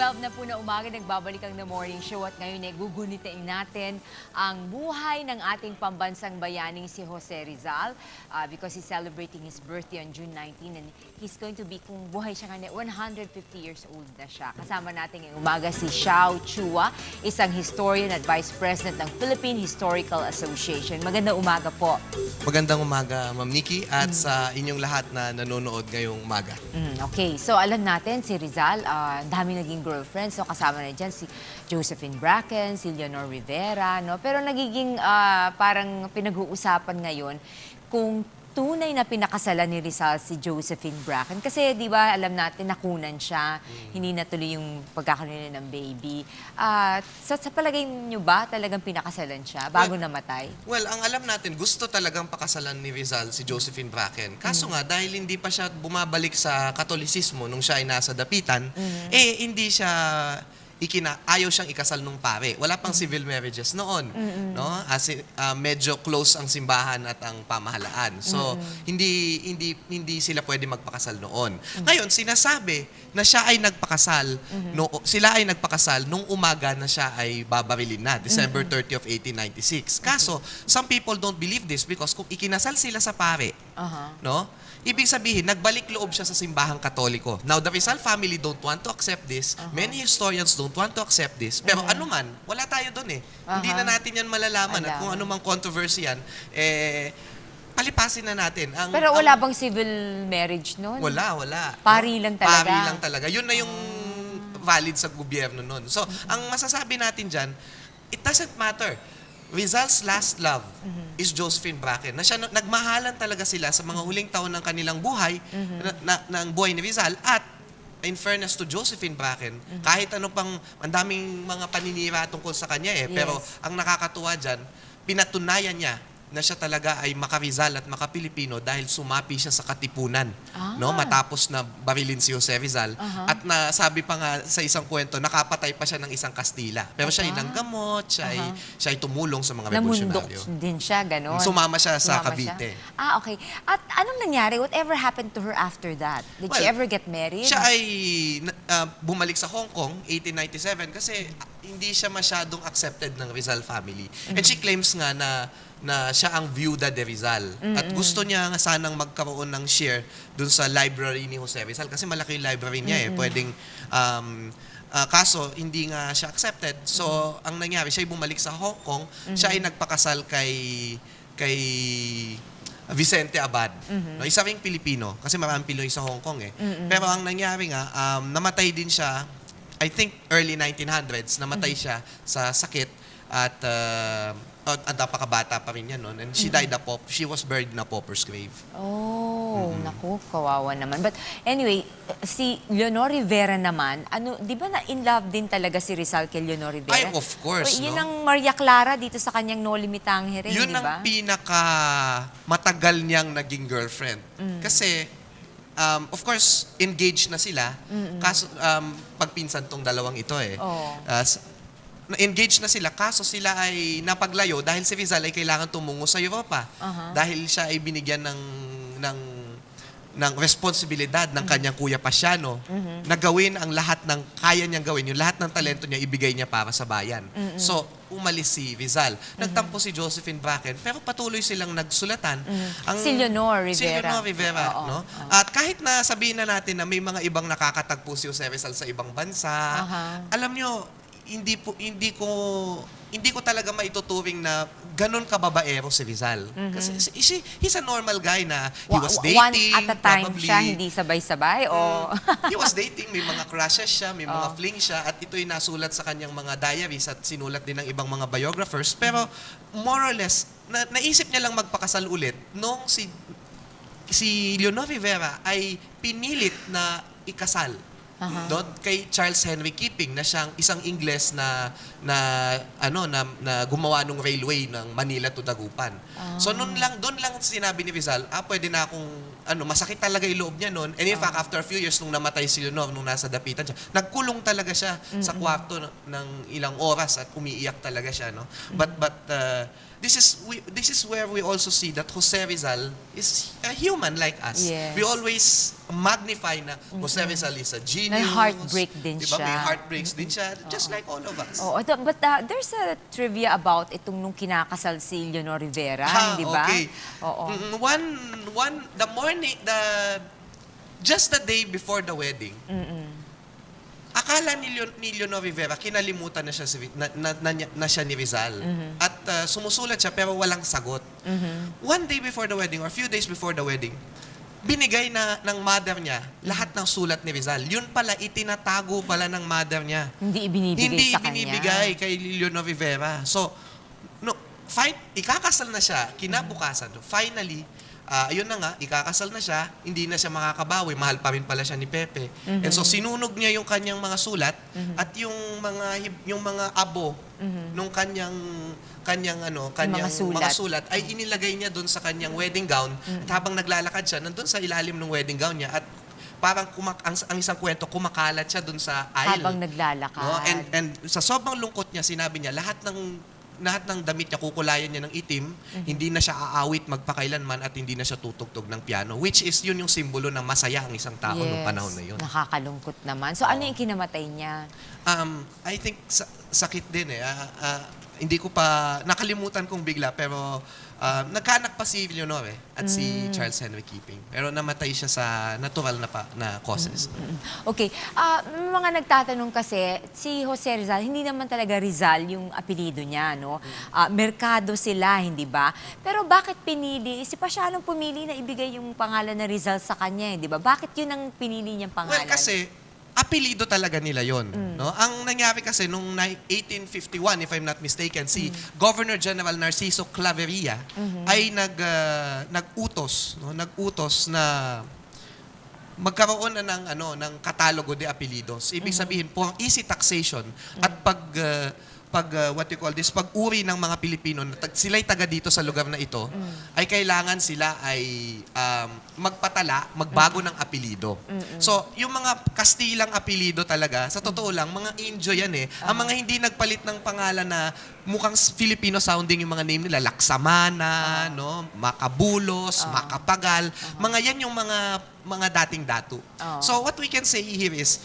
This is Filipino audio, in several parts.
12 na po na umaga, nagbabalik ang The Morning Show at ngayon ay gugunitain natin ang buhay ng ating pambansang bayaning si Jose Rizal uh, because he's celebrating his birthday on June 19 and he's going to be, kung buhay siya ngayon, 150 years old na siya. Kasama natin ngayong umaga si Xiao Chua, isang historian at vice president ng Philippine Historical Association. Magandang umaga po. Magandang umaga, Ma'am Nikki, at sa inyong lahat na nanonood ngayong umaga. Mm, okay, so alam natin si Rizal, ang dami naging girlfriend. So kasama na dyan si Josephine Bracken, si Leonor Rivera, no? Pero nagiging ah, parang pinag-uusapan ngayon kung tunay na pinakasalan ni Rizal si Josephine Bracken. Kasi di ba alam natin nakunan siya, hindi natuloy yung pagkakaroon ng baby. Ah, sa, sa palagay niyo ba talagang pinakasalan siya bago Well, namatay? Well, ang alam natin, gusto talagang pakasalan ni Rizal si Josephine Bracken. Kaso nga, dahil hindi pa siya bumabalik sa katolisismo nung siya ay nasa dapitan, eh hindi siya ikina ayaw siyang ikasal nung pare. Wala pang civil marriages noon, no? As in, ah, medyo close ang simbahan at ang pamahalaan. So, hindi hindi hindi sila pwede magpakasal noon. Ngayon, sinasabi na siya ay nagpakasal no sila ay nagpakasal nung umaga na siya ay babarilin na, December 30 of 1896. Kaso, some people don't believe this because kung ikinasal sila sa pare, Aha. no? Ibig sabihin, nagbalik loob siya sa simbahang katoliko. Now, the Rizal family don't want to accept this. Many historians don't want to accept this. Pero ano man, wala tayo doon eh. Hindi na natin yan malalaman. At kung ano mang controversy yan, eh, palipasin na natin. Ang, Pero ang- wala bang civil marriage noon? wala, wala. Pari lang talaga. Pari lang talaga. Yun na yung valid sa gobyerno nun. So, ang masasabi natin dyan, it doesn't matter. Rizal's last love Mm-hmm. is Josephine Bracken. Na siya, nagmahalan talaga sila sa mga huling taon ng kanilang buhay, Mm-hmm. na, na, ng buhay ni Rizal, at in fairness to Josephine Bracken, Mm-hmm. kahit ano pang, ang daming mga paninira tungkol sa kanya eh, pero Yes. ang nakakatuwa dyan, pinatunayan niya na siya talaga ay maka-Rizal at maka-Pilipino dahil sumapi siya sa katipunan. Ah. No, matapos na barilin si Jose Rizal. Aha. At nasabi pa nga sa isang kwento, nakapatay pa siya ng isang Kastila. Pero siya ay Aba. nanggamot, siya ay, Aha. siya ay tumulong sa mga revolusyonaryo. din siya, gano'n. Sumama siya sa Sumama Cavite. siya. Ah, okay. At anong nangyari? Whatever happened to her after that? Did she Well, ever get married? Siya ay ah, bumalik sa Hong Kong 1897 kasi ah, hindi siya masyadong accepted ng Rizal family. And she claims nga na na siya ang viuda de Rizal. At gusto niya nga sanang magkaroon ng share dun sa library ni Jose Rizal kasi malaki yung library niya eh. Pwedeng um, ah, kaso hindi nga siya accepted. So ang nangyari, siya ay bumalik sa Hong Kong. Siya ay nagpakasal kay kay Vicente Abad. No, isa ring Pilipino kasi maraming Pinoy sa Hong Kong eh. Pero ang nangyari nga, um, namatay din siya, I think early 1900s, namatay siya sa sakit at uh, at, at napakabata pa rin yan noon. And she died a pop, she was buried in a pauper's grave. Oh, naku, kawawa naman. But anyway, si Leonor Rivera naman, ano, di ba na in love din talaga si Rizal kay Leonor Rivera? Ay, of course, O, yun no? ang Maria Clara dito sa kanyang No Limitang Here, Yun di ba? ang pinaka matagal niyang naging girlfriend. Kasi, um, of course, engaged na sila. Kaso, um, pagpinsan tong dalawang ito eh. Oo. Uh, na-engage na sila, kaso sila ay napaglayo dahil si Rizal ay kailangan tumungo sa Europa. Aha. Dahil siya ay binigyan ng, ng ng responsibilidad ng kanyang kuya Pasiano na gawin ang lahat ng kaya niyang gawin, yung lahat ng talento niya ibigay niya para sa bayan. So, umalis si Rizal. Nagtampo si Josephine Bracken, pero patuloy silang nagsulatan. Ang, Si Leonor Si Rivera. Leonor Rivera, Oo, no? oo. At kahit na sabihin na natin na may mga ibang nakakatagpo si Jose Rizal sa ibang bansa, Aha. alam nyo, hindi po hindi ko hindi ko talaga maituturing na ganun kababaero si Rizal. Kasi si- si- he's a normal guy na he Wa- was wa- dating, One at a time probably. siya, hindi sabay-sabay? o... he was dating, may mga crushes siya, may mga Oh. fling siya, at ito'y nasulat sa kanyang mga diaries at sinulat din ng ibang mga biographers. Pero more or less, na, naisip niya lang magpakasal ulit nung si si Leonor Rivera ay pinilit na ikasal. Aha. Doon kay Charles Henry Keeping na siyang isang Ingles na na ano na, na gumawa ng railway ng Manila to Dagupan. So noon lang doon lang sinabi ni Rizal, ah pwede na akong ano, masakit talaga yung loob niya noon. And in fact, after a few years, nung namatay si Leonor, nung nasa dapitan siya, nagkulong talaga siya sa kwarto ng ilang oras at umiiyak talaga siya, no? But, but, uh, this is we, this is where we also see that Jose Rizal is a human like us. Yes. We always magnify na Jose Rizal is a genius. May heartbreak din diba? May siya. heartbreaks din siya, just like all of us. Oo, ito- but uh, there's a trivia about itong nung kinakasal si Leonor Rivera, Ah, hindi ba? okay. Oo. Mm, One, one, the morning, the, just the day before the wedding, akala ni, Leon, ni Leonor Rivera, kinalimutan na siya, si, na, na, na, niya- na siya ni Rizal. At uh, sumusulat siya pero walang sagot. One day before the wedding, or a few days before the wedding, binigay na ng mother niya lahat ng sulat ni Rizal. Yun pala, itinatago pala ng mother niya. Hindi ibinibigay Hindi sa binibigay kanya. kay Leonor Rivera. So, no, fine, ikakasal na siya, kinabukasan, finally, ah, ayun na nga, ikakasal na siya, hindi na siya makakabawi, mahal pa rin pala siya ni Pepe. And so, sinunog niya yung kanyang mga sulat at yung mga yung mga abo nung kanyang kanyang ano, kanyang mga sulat. ay inilagay niya doon sa kanyang wedding gown at habang naglalakad siya, nandun sa ilalim ng wedding gown niya at parang kumak ang, ang isang kwento kumakalat siya doon sa aisle. Habang naglalakad. No? And, and sa sobrang lungkot niya, sinabi niya, lahat ng lahat ng damit niya, kukulayan niya ng itim, Mhm. hindi na siya aawit magpakailanman at hindi na siya tutugtog ng piano, which is yun yung simbolo ng masaya ang isang tao noong panahon na yun. Nakakalungkot naman. So, ano yung kinamatay niya? Um, I think sa, sakit din eh. Ah, ah, hindi ko pa, nakalimutan kong bigla, pero ah, nagkaanak pa si Leonor eh, at si Mm. Charles Henry Keeping. Pero namatay siya sa natural na, pa, na causes. Okay. Ah, may mga nagtatanong kasi, si Jose Rizal, hindi naman talaga Rizal yung apelido niya, no? Ah, merkado sila, hindi ba? Pero bakit pinili, si Pasianong pumili na ibigay yung pangalan na Rizal sa kanya, hindi ba? Bakit yun ang pinili niyang pangalan? Well, kasi apelido talaga nila yon, no? Ang nangyari kasi nung ni- 1851 if I'm not mistaken, si Governor General Narciso Claveria ay nag ah, nag-utos, no? Nag-utos na magkaroon na ng ano ng katalogo de apelidos. Ibig sabihin for easy taxation at pag ah, pag ah, what you call this pag-uri ng mga Pilipino na tag, sila'y taga dito sa lugar na ito ay kailangan sila ay um, magpatala, magbago ng apelido. So, yung mga Kastilang apelido talaga, sa totoo lang, mga Indio yan eh. Ang mga hindi nagpalit ng pangalan na mukhang Filipino sounding yung mga name nila, Laksamana, no, Makabulos, Makapagal, mga yan yung mga mga dating datu. Oo. So, what we can say here is,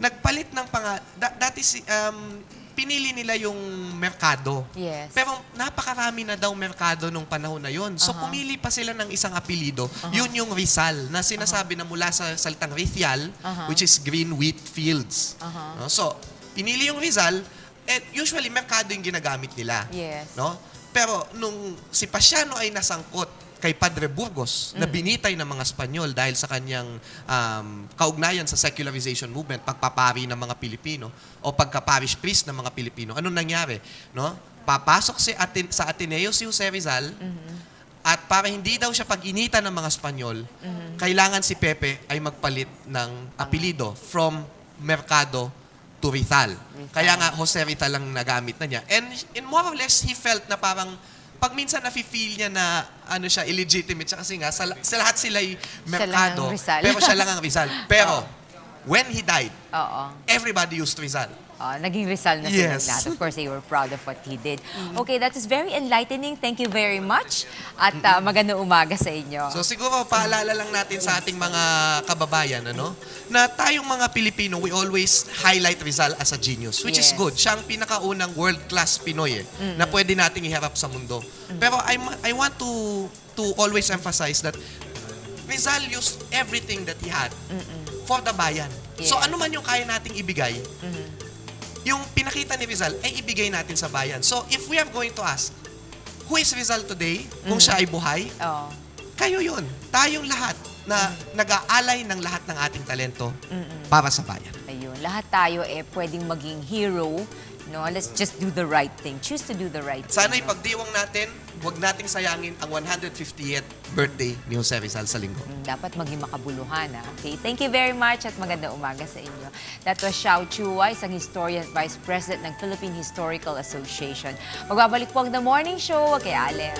nagpalit ng pangalan, dati si, um, pinili nila yung merkado. Yes. Pero napakarami na daw merkado nung panahon na yon. So pumili pa sila ng isang apelido. Yun yung Rizal na sinasabi na mula sa salitang Rithial, Aha. which is green wheat fields. Aha. No? So, pinili yung Rizal, and usually merkado yung ginagamit nila. Yes. No? Pero nung si Pasiano ay nasangkot kay Padre Burgos na binitay ng mga Espanyol dahil sa kanyang um, kaugnayan sa secularization movement, pagpapari ng mga Pilipino o pagka-parish priest ng mga Pilipino. Anong nangyari? No? Papasok si Aten- sa Ateneo si Jose Rizal at para hindi daw siya pag-initan ng mga Espanyol, kailangan si Pepe ay magpalit ng apelido from Mercado to Rizal. Kaya nga Jose Rizal lang nagamit na niya. And in more or less, he felt na parang pag minsan nafe-feel niya na ano siya illegitimate siya kasi nga sa, sa lahat sila'y Siya ang Rizal. pero siya lang ang Rizal. Pero when he died, Oo. everybody used Rizal. Ah, naging Rizal na Yes. lahat. Of course, they were proud of what he did. Okay, that is very enlightening. Thank you very much. At ah, magandang umaga sa inyo. So siguro paalala lang natin sa ating mga kababayan ano na tayong mga Pilipino we always highlight Rizal as a genius which is Yes. good. Siya ang pinakaunang world class Pinoy eh, na pwede nating iharap sa mundo. Pero I I want to to always emphasize that Rizal used everything that he had for the bayan. So Yes. ano man yung kaya nating ibigay, yung pinakita ni Rizal ay ibigay natin sa bayan. So if we are going to ask, who is Rizal today? Kung siya ay buhay, Oo. kayo yun. Tayong lahat na nag-aalay ng lahat ng ating talento para sa bayan. Lahat tayo eh pwedeng maging hero. No, let's just do the right thing. Choose to do the right thing. pagdiwang natin, huwag nating sayangin ang 150th birthday ni Jose Rizal sa linggo. Mm, Dapat maging makabuluhan. ah. Okay, thank you very much at magandang umaga sa inyo. That was Xiao Chuwa, isang historian at vice president ng Philippine Historical Association. Magbabalik po ang The Morning Show kay Alex.